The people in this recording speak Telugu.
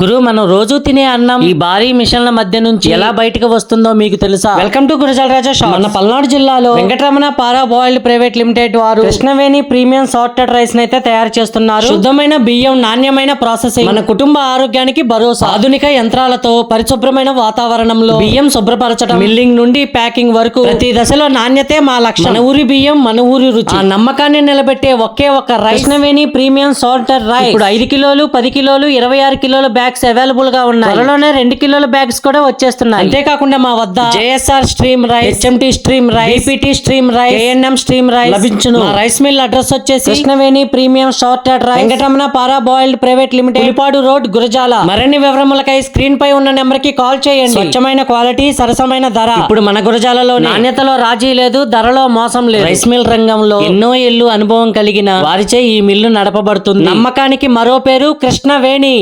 గురు మనం రోజు తినే అన్నం ఈ భారీ మిషన్ల మధ్య నుంచి ఎలా బయటకు వస్తుందో మీకు తెలుసా? Welcome to Gurajala Raja shop మన పల్నాడు జిల్లాలో Venkataramana para boiled private limited వారు కృష్ణవేణి ప్రీమియం సార్టెడ్ రైస్ అయితే తయారు చేస్తున్నారు. శుద్ధమైన బియ్యం నాణ్యమైన ప్రాసెసింగ్. మన కుటుంబ ఆరోగ్యానికి భరోసా. ఆధునిక యంత్రాలతో పరిశుభ్రమైన వాతావరణంలో బియ్యం శుభ్రపరచడం. మిల్లింగ్ నుండి ప్యాకింగ్ వరకు ప్రతి దశలో నాణ్యతే మా లక్ష్యం. మన ఊరి బియ్యం మన ఊరి రుచి. ఆ నమ్మకాన్ని నిలబెట్టే ఒకే ఒక rice. Krishnaveni premium salted rice. ఇప్పుడు ఐదు కిలోలు పది కిలోలు ఇరవై ఆరు కిలోల బ్యాగ్స్ అవైలబుల్గా ఉన్నాయి. త్వరలోనే రెండు కిలోల బ్యాగ్స్ కూడా వచ్చేస్తున్నాయి. అంతేకాకుండా మా వద్ద JSR stream rice HMT stream rice DPT stream rice ANM stream rice లభించును. మా రైస్ మిల్ అడ్రస్ వచ్చేసి Krishnaveni premium sorted rice Venkataramana para boiled private limited Pulipadu road Gurajala. మరిన్ని వివరములకై స్క్రీన్ పై ఉన్న నెంబర్కి కాల్ చేయండి. స్వచ్ఛమైన క్వాలిటీ సరసమైన ధర. ఇప్పుడు మన గురజాలలో నాణ్యతలో రాజీ లేదు ధరలో మోసం లేదు. రైస్ మిల్ రంగంలో ఎన్నో ఏళ్ళు అనుభవం కలిగిన వారిచే ఈ మిల్లు నడపబడుతుంది. నమ్మకానికి మరో పేరు కృష్ణవేణి.